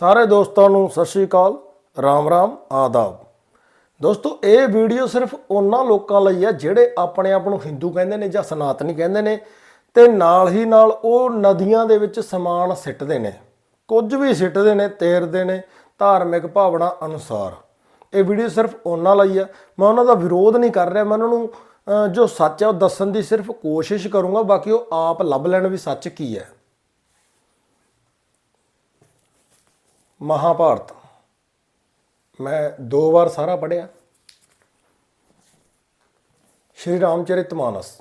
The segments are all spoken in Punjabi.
ਸਾਰੇ ਦੋਸਤਾਂ ਨੂੰ ਸਤਿ ਸ਼੍ਰੀ ਅਕਾਲ, ਰਾਮ ਰਾਮ, ਆਦਾਬ। ਦੋਸਤੋ, ਇਹ ਵੀਡੀਓ ਸਿਰਫ ਉਹਨਾਂ ਲੋਕਾਂ ਲਈ ਹੈ ਜਿਹੜੇ ਆਪਣੇ ਆਪ ਨੂੰ ਹਿੰਦੂ ਕਹਿੰਦੇ ਨੇ ਜਾਂ ਸਨਾਤਨੀ ਕਹਿੰਦੇ ਨੇ ਤੇ ਨਾਲ ਹੀ ਨਾਲ ਉਹ ਨਦੀਆਂ ਦੇ ਵਿੱਚ ਸਮਾਨ ਸਿੱਟਦੇ ਨੇ, ਕੁਝ ਵੀ ਸਿੱਟਦੇ ਨੇ, ਤੇਰਦੇ ਨੇ, ਧਾਰਮਿਕ ਭਾਵਨਾ ਅਨੁਸਾਰ। ਇਹ ਵੀਡੀਓ ਸਿਰਫ ਉਹਨਾਂ ਲਈ ਆ ਮੈਂ ਉਹਨਾਂ ਦਾ ਵਿਰੋਧ ਨਹੀਂ ਕਰ ਰਿਹਾ, ਮੈਂ ਉਹਨਾਂ ਨੂੰ ਜੋ ਸੱਚ ਹੈ ਉਹ ਦੱਸਣ ਦੀ ਸਿਰਫ ਕੋਸ਼ਿਸ਼ ਕਰੂੰਗਾ, ਬਾਕੀ ਉਹ ਆਪ ਲੱਭ ਲੈਣ ਵੀ ਸੱਚ ਕੀ ਹੈ। ਮਹਾਭਾਰਤ। ਮੈਂ ਦੋ ਵਾਰ ਸਾਰਾ ਪੜਿਆ ਸ਼੍ਰੀ ਰਾਮਚਰਿਤਮਾਨਸ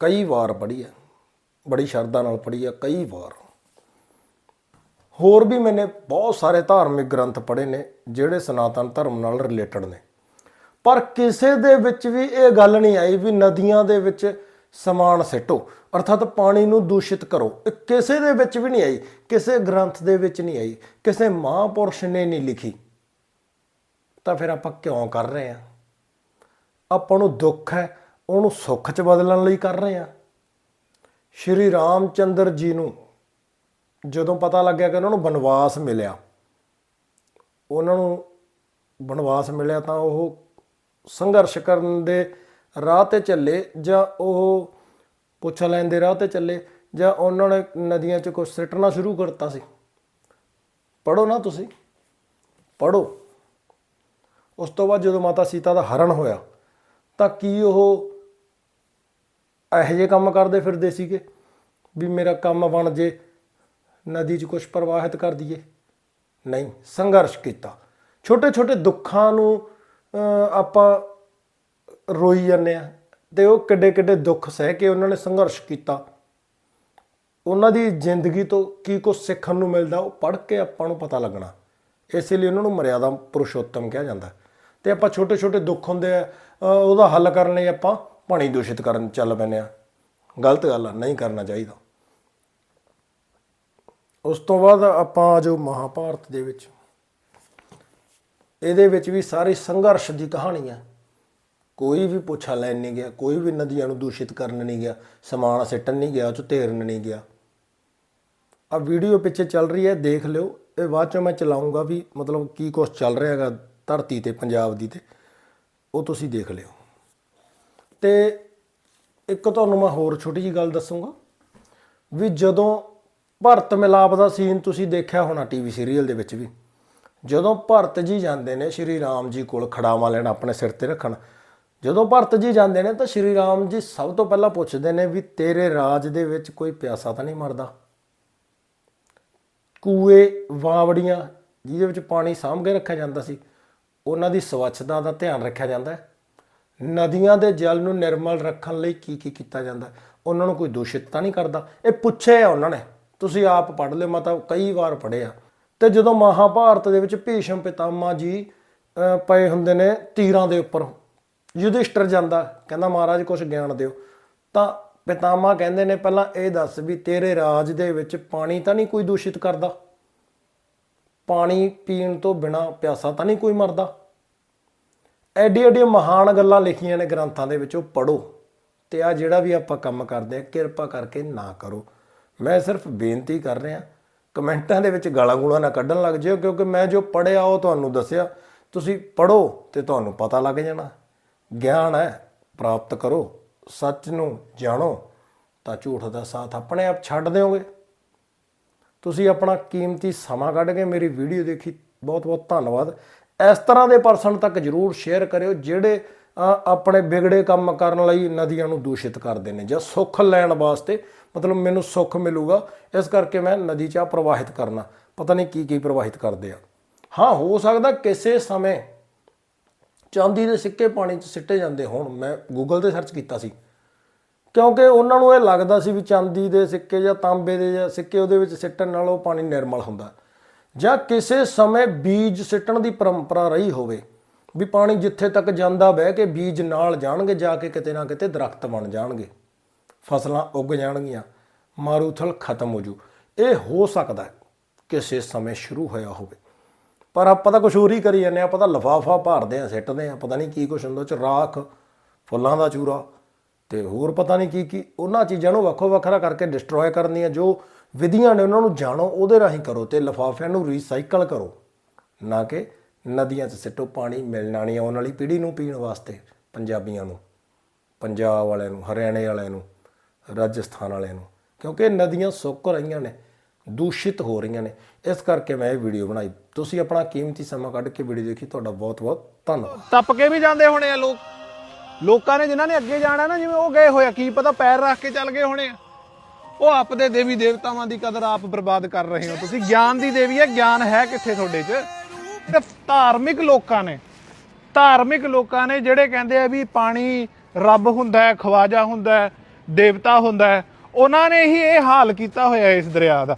ਕਈ ਵਾਰ ਪੜ੍ਹੀ ਹੈ। ਬੜੀ ਸ਼ਰਧਾ ਨਾਲ ਪੜ੍ਹੀ ਹੈ ਕਈ ਵਾਰ। ਹੋਰ ਵੀ ਮੈਨੇ ਬਹੁਤ ਸਾਰੇ ਧਾਰਮਿਕ ਗ੍ਰੰਥ ਪੜ੍ਹੇ ਨੇ, ਜਿਹੜੇ ਸਨਾਤਨ ਧਰਮ ਨਾਲ ਰਿਲੇਟਡ ਨੇ। ਪਰ ਕਿਸੇ ਦੇ ਵਿੱਚ ਵੀ ਇਹ ਗੱਲ ਨਹੀਂ ਆਈ ਵੀ ਨਦੀਆਂ ਦੇ ਵਿੱਚ ਸਮਾਨ ਸਿੱਟੋ। ਅਰਥਾਤ ਪਾਣੀ ਨੂੰ ਦੂਸ਼ਿਤ ਕਰੋ। ਇਹ ਕਿਸੇ ਦੇ ਵਿੱਚ ਵੀ ਨਹੀਂ ਆਈ, ਕਿਸੇ ਗ੍ਰੰਥ ਦੇ ਵਿੱਚ ਨਹੀਂ ਆਈ, ਕਿਸੇ ਮਹਾਂਪੁਰਸ਼ ਨੇ ਨਹੀਂ ਲਿਖੀ। ਤਾਂ ਫਿਰ ਆਪਾਂ ਕਿਉਂ ਕਰ ਰਹੇ ਹਾਂ? ਆਪਾਂ ਨੂੰ ਦੁੱਖ ਹੈ, ਉਹਨੂੰ ਸੁੱਖ 'ਚ ਬਦਲਣ ਲਈ ਕਰ ਰਹੇ ਹਾਂ। ਸ਼੍ਰੀ ਰਾਮਚੰਦਰ ਜੀ ਨੂੰ ਜਦੋਂ ਪਤਾ ਲੱਗਿਆ ਕਿ ਉਹਨਾਂ ਨੂੰ ਬਨਵਾਸ ਮਿਲਿਆ, ਉਹਨਾਂ ਨੂੰ ਬਨਵਾਸ ਮਿਲਿਆ ਤਾਂ ਉਹ ਸੰਘਰਸ਼ ਕਰਨ ਦੇ ਰਾਹ ਤੇ ਚੱਲੇ ਜਾਂ ਉਹ ਪੁੱਛ ਲੈਂਦੇ ਰਾਹ ਤੇ ਚੱਲੇ ਜਾਂ ਉਹਨਾਂ ਨੇ ਨਦੀਆਂ 'ਚ ਕੁਝ ਸਿੱਟਣਾ ਸ਼ੁਰੂ ਕਰਤਾ ਸੀ। ਪੜੋ ਨਾ ਤੁਸੀਂ। ਪੜੋ ਉਸ ਤੋਂ ਬਾਅਦ ਜਦੋਂ ਮਾਤਾ ਸੀਤਾ ਦਾ ਹਰਨ ਹੋਇਆ, ਤਾਂ ਕੀ ਉਹ ਇਹੋ ਜਿਹੇ ਕੰਮ ਕਰਦੇ ਫਿਰਦੇ ਸੀਗੇ ਵੀ ਮੇਰਾ ਕੰਮ ਬਣ ਜੇ, ਨਦੀ 'ਚ ਕੁਝ ਪ੍ਰਵਾਹਿਤ ਕਰ ਦਈਏ? ਨਹੀਂ, ਸੰਘਰਸ਼ ਕੀਤਾ। ਛੋਟੇ ਛੋਟੇ ਦੁੱਖਾਂ ਨੂੰ ਆਪਾਂ ਰੋਈ ਜਾਂਦੇ ਆ ਤੇ ਉਹ ਕਿੱਡੇ ਕਿੱਡੇ ਦੁੱਖ ਸਹਿ ਕੇ ਉਹਨਾਂ ਨੇ ਸੰਘਰਸ਼ ਕੀਤਾ। ਉਹਨਾਂ ਦੀ ਜ਼ਿੰਦਗੀ ਤੋਂ ਕੀ ਕੁਝ ਸਿੱਖਣ ਨੂੰ ਮਿਲਦਾ ਉਹ ਪੜ੍ਹ ਕੇ ਆਪਾਂ ਨੂੰ ਪਤਾ ਲੱਗਣਾ। ਇਸ ਲਈ ਉਹਨਾਂ ਨੂੰ ਮਰਿਆਦਾ ਪੁਰਸ਼ੋਤਮ ਕਿਹਾ ਜਾਂਦਾ। ਤੇ ਆਪਾਂ ਛੋਟੇ ਛੋਟੇ ਦੁੱਖ ਹੁੰਦੇ ਆ ਉਹਦਾ ਹੱਲ ਕਰਨ ਲਈ ਆਪਾਂ ਪਾਣੀ ਦੂਸ਼ਿਤ ਕਰਨ ਚੱਲ ਪੈਂਦੇ ਆ। ਗਲਤ ਗੱਲ ਆ, ਨਹੀਂ ਕਰਨਾ ਚਾਹੀਦਾ। ਉਸ ਤੋਂ ਬਾਅਦ ਆਪਾਂ ਜੋ ਮਹਾਭਾਰਤ ਦੇ ਵਿੱਚ। ਇਹਦੇ ਵਿੱਚ ਵੀ ਸਾਰੀ ਸੰਘਰਸ਼ ਦੀ ਕਹਾਣੀ ਆ। ਕੋਈ ਵੀ ਪੁੱਛਾ ਲੈਣ ਨਹੀਂ ਗਿਆ, ਕੋਈ ਵੀ ਨਦੀਆਂ ਨੂੰ ਦੂਸ਼ਿਤ ਕਰਨ ਨਹੀਂ ਗਿਆ, ਸਮਾਨ ਸਿੱਟਣ ਨਹੀਂ ਗਿਆ, ਉਹ 'ਚ ਤੇਰਨ ਨਹੀਂ ਗਿਆ। ਆ ਵੀਡੀਓ ਪਿੱਛੇ ਚੱਲ ਰਹੀ ਹੈ, ਦੇਖ ਲਿਓ। ਇਹ ਬਾਅਦ ਚੋਂ ਮੈਂ ਚਲਾਉਂਗਾ ਵੀ ਮਤਲਬ ਕੀ ਕੁਝ ਚੱਲ ਰਿਹਾ ਹੈਗਾ ਧਰਤੀ ਤੇ, ਪੰਜਾਬ ਦੀ ਤੇ, ਉਹ ਤੁਸੀਂ ਦੇਖ ਲਿਓ। ਤੇ ਇੱਕ ਤੁਹਾਨੂੰ ਮੈਂ ਹੋਰ ਛੋਟੀ ਜੀ ਗੱਲ ਦੱਸੂਗਾ ਵੀ ਜਦੋਂ ਭਰਤ ਮਿਲਾਪ ਦਾ ਸੀਨ ਤੁਸੀਂ ਦੇਖਿਆ ਹੋਣਾ ਟੀਵੀ ਸੀਰੀਅਲ ਦੇ ਵਿੱਚ ਵੀ, ਜਦੋਂ ਭਰਤ ਜੀ ਜਾਂਦੇ ਨੇ, ਸ਼੍ਰੀ ਰਾਮ ਜੀ ਕੋਲ ਖੜਾਵਾ ਲੈਣ ਆਪਣੇ ਸਿਰ ਤੇ ਰੱਖਣ ਜਦੋਂ ਭਰਤ ਜੀ ਜਾਂਦੇ ਨੇ ਤਾਂ ਸ਼੍ਰੀ ਰਾਮ ਜੀ ਸਭ ਤੋਂ ਪਹਿਲਾਂ ਪੁੱਛਦੇ ਨੇ ਵੀ ਤੇਰੇ ਰਾਜ ਦੇ ਵਿੱਚ ਕੋਈ ਪਿਆਸਾ ਤਾਂ ਨਹੀਂ ਮਰਦਾ? ਕੂਏ, ਵਾਵੜੀਆਂ, ਜਿਹਦੇ ਵਿੱਚ ਪਾਣੀ ਸਾਂਭ ਕੇ ਰੱਖਿਆ ਜਾਂਦਾ ਸੀ, ਉਹਨਾਂ ਦੀ ਸਵੱਛਤਾ ਦਾ ਧਿਆਨ ਰੱਖਿਆ ਜਾਂਦਾ ਹੈ। ਨਦੀਆਂ ਦੇ ਜਲ ਨੂੰ ਨਿਰਮਲ ਰੱਖਣ ਲਈ ਕੀ ਕੀ ਕੀਤਾ ਜਾਂਦਾ ਉਹਨਾਂ ਨੂੰ ਕੋਈ ਦੂਸ਼ਿਤ ਤਾਂ ਨਹੀਂ ਕਰਦਾ? ਇਹ ਪੁੱਛਿਆ ਉਹਨਾਂ ਨੇ। ਤੁਸੀਂ ਆਪ ਪੜ੍ਹ ਲਿਓ, ਮੈਂ ਤਾਂ ਕਈ ਵਾਰ ਪੜ੍ਹਿਆ। ਤੇ ਜਦੋਂ ਮਹਾਭਾਰਤ ਦੇ ਵਿੱਚ ਭੀਸ਼ਮ ਪਿਤਾਮਾ ਜੀ ਪਏ ਹੁੰਦੇ ਨੇ ਤੀਰਾਂ ਦੇ ਉੱਪਰ ਯੁਧਿਸ਼ਟਰ ਜਾਂਦਾ, ਕਹਿੰਦਾ, ਮਹਾਰਾਜ ਕੁਝ ਗਿਆਨ ਦਿਓ। ਤਾਂ ਪਿਤਾਮਾ ਕਹਿੰਦੇ ਨੇ, ਪਹਿਲਾਂ ਇਹ ਦੱਸ ਵੀ ਤੇਰੇ ਰਾਜ ਦੇ ਵਿੱਚ ਪਾਣੀ ਤਾਂ ਨਹੀਂ ਕੋਈ ਦੂਸ਼ਿਤ ਕਰਦਾ? ਪਾਣੀ ਪੀਣ ਤੋਂ ਬਿਨਾ ਪਿਆਸਾ ਤਾਂ ਨਹੀਂ ਕੋਈ ਮਰਦਾ? ਐਡੀ ਐਡੀ ਮਹਾਨ ਗੱਲਾਂ ਲਿਖੀਆਂ ਨੇ ਗ੍ਰੰਥਾਂ ਦੇ ਵਿੱਚ, ਉਹ ਪੜੋ ਤੇ ਆ ਜਿਹੜਾ ਵੀ ਆਪਾਂ ਕੰਮ ਕਰਦੇ ਆ, ਕਿਰਪਾ ਕਰਕੇ ਨਾ ਕਰੋ। ਮੈਂ ਸਿਰਫ ਬੇਨਤੀ ਕਰ ਰਿਹਾ, ਕਮੈਂਟਾਂ ਦੇ ਵਿੱਚ ਗਾਲਾਂ ਗੂਲਾਂ ਨਾ ਕੱਢਣ ਲੱਗ ਜਿਓ, ਕਿਉਂਕਿ ਮੈਂ ਜੋ ਪੜਿਆ ਉਹ ਤੁਹਾਨੂੰ ਦੱਸਿਆ। ਤੁਸੀਂ ਪੜੋ ਤੇ ਤੁਹਾਨੂੰ ਪਤਾ ਲੱਗ ਜਾਣਾ। ਗਿਆਨ ਹੈ, ਪ੍ਰਾਪਤ ਕਰੋ, ਸੱਚ ਨੂੰ ਜਾਣੋ, ਤਾਂ ਝੂਠ ਦਾ ਸਾਥ ਆਪਣੇ ਆਪ ਛੱਡ ਦਿਓਗੇ। ਤੁਸੀਂ ਆਪਣਾ ਕੀਮਤੀ ਸਮਾਂ ਕੱਢ ਕੇ ਮੇਰੀ ਵੀਡੀਓ ਦੇਖੀ, ਬਹੁਤ ਬਹੁਤ ਧੰਨਵਾਦ। ਇਸ ਤਰ੍ਹਾਂ ਦੇ ਪਰਸਨ ਤੱਕ ਜਰੂਰ ਸ਼ੇਅਰ ਕਰਿਓ, ਜਿਹੜੇ ਆਪਣੇ ਵਿਗੜੇ ਕੰਮ ਕਰਨ ਲਈ ਨਦੀਆਂ ਨੂੰ ਦੂਸ਼ਿਤ ਕਰਦੇ ਨੇ, ਜਾਂ ਸੁੱਖ ਲੈਣ ਵਾਸਤੇ ਮਤਲਬ ਮੈਨੂੰ ਸੁੱਖ ਮਿਲੂਗਾ, ਇਸ ਕਰਕੇ ਮੈਂ ਨਦੀ 'ਚ ਆਹ ਪ੍ਰਵਾਹਿਤ ਕਰਨਾ। ਪਤਾ ਨਹੀਂ ਕੀ ਕੀ ਪ੍ਰਵਾਹਿਤ ਕਰਦੇ ਆ। ਹਾਂ, ਹੋ ਸਕਦਾ ਕਿਸੇ ਸਮੇਂ ਚਾਂਦੀ ਦੇ ਸਿੱਕੇ ਪਾਣੀ 'ਚ ਸਿੱਟੇ ਜਾਂਦੇ ਹੋਣ। ਮੈਂ ਗੂਗਲ ਤੇ ਸਰਚ ਕੀਤਾ ਸੀ। ਕਿਉਂਕਿ ਉਹਨਾਂ ਨੂੰ ਇਹ ਲੱਗਦਾ ਸੀ ਵੀ ਚਾਂਦੀ ਦੇ ਸਿੱਕੇ ਜਾਂ ਤਾਂਬੇ ਦੇ ਜਾਂ ਸਿੱਕੇ ਉਹਦੇ ਵਿੱਚ ਸਿੱਟਣ ਨਾਲ ਉਹ ਪਾਣੀ ਨਿਰਮਲ ਹੁੰਦਾ। ਜਾਂ ਕਿਸੇ ਸਮੇਂ ਬੀਜ ਸਿੱਟਣ ਦੀ ਪਰੰਪਰਾ ਰਹੀ ਹੋਵੇ ਵੀ ਪਾਣੀ ਜਿੱਥੇ ਤੱਕ ਜਾਂਦਾ ਬਹਿ ਕੇ ਬੀਜ ਨਾਲ ਜਾਣਗੇ, ਜਾ ਕੇ ਕਿਤੇ ਨਾ ਕਿਤੇ ਦਰਖਤ ਬਣ ਜਾਣਗੇ। ਫਸਲਾਂ ਉੱਗ ਜਾਣਗੀਆਂ, ਮਾਰੂਥਲ ਖਤਮ ਹੋ ਜੂ। ਇਹ ਹੋ ਸਕਦਾ ਕਿਸੇ ਸਮੇਂ ਸ਼ੁਰੂ ਹੋਇਆ ਹੋਵੇ। ਪਰ ਆਪਾਂ ਤਾਂ ਕੁਛ ਹੋਰ ਹੀ ਕਰੀ ਜਾਂਦੇ ਆ ਆਪਾਂ ਤਾਂ ਲਫਾਫਾ ਭਰਦੇ ਆ ਸਿੱਟਦੇ ਆ ਪਤਾ ਨਹੀਂ ਕੀ ਕੁਛ ਹੁੰਦਾ ਚ ਰਾਖ, ਫੁੱਲਾਂ ਦਾ ਚੂਰਾ ਤੇ ਹੋਰ ਪਤਾ ਨਹੀਂ ਕੀ ਕੀ ਉਹਨਾਂ ਚੀਜ਼ਾਂ ਨੂੰ ਵੱਖੋ ਵੱਖਰਾ ਕਰਕੇ ਡਿਸਟਰੋਏ ਕਰਨੀਆਂ, ਜੋ ਵਿਧੀਆਂ ਨੇ ਉਹਨਾਂ ਨੂੰ ਜਾਣੋ, ਉਹਦੇ ਰਾਹੀਂ ਕਰੋ ਤੇ ਲਿਫਾਫਿਆਂ ਨੂੰ ਰੀਸਾਈਕਲ ਕਰੋ। ਨਾ ਕਿ ਨਦੀਆਂ 'ਚ ਸਿੱਟੋ ਪਾਣੀ ਮਿਲਣਾ ਨਹੀਂ ਆਉਣ ਵਾਲੀ ਪੀੜ੍ਹੀ ਨੂੰ ਪੀਣ ਵਾਸਤੇ, ਪੰਜਾਬੀਆਂ ਨੂੰ, ਪੰਜਾਬ ਵਾਲਿਆਂ ਨੂੰ, ਹਰਿਆਣੇ ਵਾਲਿਆਂ ਨੂੰ, ਰਾਜਸਥਾਨ ਵਾਲਿਆਂ ਨੂੰ, ਕਿਉਂਕਿ ਨਦੀਆਂ ਸੁੱਕ ਰਹੀਆਂ ਨੇ। ਦੂਸ਼ਿਤ ਹੋ ਰਹੀਆਂ ਨੇ। ਇਸ ਕਰਕੇ ਮੈਂ ਇਹ ਵੀਡੀਓ ਬਣਾਈ। ਤੁਸੀਂ ਆਪਣਾ ਕੀਮਤੀ ਸਮਾਂ ਕੱਢ ਕੇ ਵੀਡੀਓ ਦੇਖੀ। ਤੁਹਾਡਾ ਬਹੁਤ ਬਹੁਤ ਧੰਨਵਾਦ। ਟੱਪ ਕੇ ਵੀ ਜਾਂਦੇ ਹੋਣੇ ਆ ਲੋਕ। ਲੋਕਾਂ ਨੇ ਜਿਨ੍ਹਾਂ ਨੇ ਅੱਗੇ ਜਾਣਾ ਨਾ, ਜਿਵੇਂ ਉਹ ਗਏ ਹੋਇਆ ਕੀ ਪਤਾ ਪੈਰ ਰੱਖ ਕੇ ਚੱਲ ਗਏ ਹੋਣੇ ਆ। ਉਹ ਆਪਦੇ ਦੇਵੀ ਦੇਵਤਾਵਾਂ ਦੀ ਕਦਰ ਆਪ ਬਰਬਾਦ ਕਰ ਰਹੇ ਹੋ। ਤੁਸੀਂ ਗਿਆਨ ਦੀ ਦੇਵੀ ਹੈ ਗਿਆਨ ਹੈ ਕਿੱਥੇ ਤੁਹਾਡੇ 'ਚ? ਧਾਰਮਿਕ ਲੋਕਾਂ ਨੇ, ਧਾਰਮਿਕ ਲੋਕਾਂ ਨੇ ਜਿਹੜੇ ਕਹਿੰਦੇ ਆ ਵੀ ਪਾਣੀ ਰੱਬ ਹੁੰਦਾ ਹੈ, ਖਵਾਜਾ ਹੁੰਦਾ ਹੈ, ਦੇਵਤਾ ਹੁੰਦਾ ਹੈ, ਉਹਨਾਂ ਨੇ ਹੀ ਇਹ ਹਾਲ ਕੀਤਾ ਹੋਇਆ ਇਸ ਦਰਿਆ ਦਾ।